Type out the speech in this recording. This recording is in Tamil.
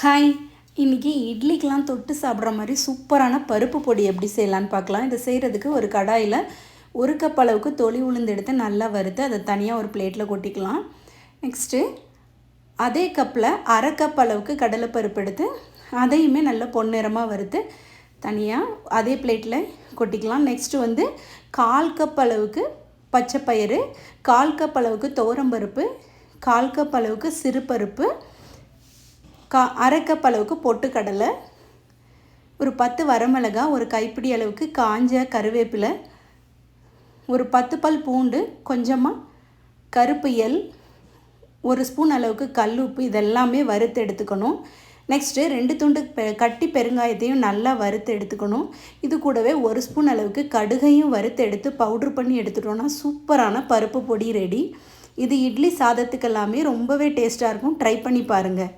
ஹாய் இன்றைக்கி இட்லிக்கெலாம் தொட்டு சாப்பிட்ற மாதிரி சூப்பரான பருப்பு பொடி எப்படி செய்யலான்னு பார்க்கலாம். இதை செய்கிறதுக்கு ஒரு கடாயில் ஒரு கப் அளவுக்கு தொளி உளுந்து எடுத்து நல்லா வறுத்து அதை தனியாக ஒரு பிளேட்டில் கொட்டிக்கலாம். நெக்ஸ்ட்டு அதே கப்பில் அரை கப் அளவுக்கு கடலைப்பருப்பு எடுத்து அதையுமே நல்லா பொன்னிறமாக வறுத்து தனியாக அதே பிளேட்டில் கொட்டிக்கலாம். நெக்ஸ்ட்டு வந்து கால் கப் அளவுக்கு பச்சை பயிறு கால் கப் அளவுக்கு துவரம்பருப்பு கால் கப் அளவுக்கு சிறுபருப்பு கா அரைக்கப் அளவுக்கு பொட்டுக்கடலை ஒரு பத்து வரமிளகா ஒரு கைப்பிடி அளவுக்கு காஞ்ச கருவேப்பிலை ஒரு பத்து பல் பூண்டு கொஞ்சமாக கருப்பு எல் ஒரு ஸ்பூன் அளவுக்கு கல் உப்பு இதெல்லாமே வறுத்து எடுத்துக்கணும். நெக்ஸ்ட்டு ரெண்டு துண்டு பெ கட்டி பெருங்காயத்தையும் நல்லா வறுத்து எடுத்துக்கணும். இது கூடவே ஒரு ஸ்பூன் அளவுக்கு கடுகையும் வறுத்து எடுத்து பவுட்ரு பண்ணி எடுத்துட்டோன்னா சூப்பரான பருப்பு பொடி ரெடி இது இட்லி சாதத்துக்கு எல்லாமே ரொம்பவே டேஸ்ட்டாக இருக்கும். ட்ரை பண்ணி பாருங்கள்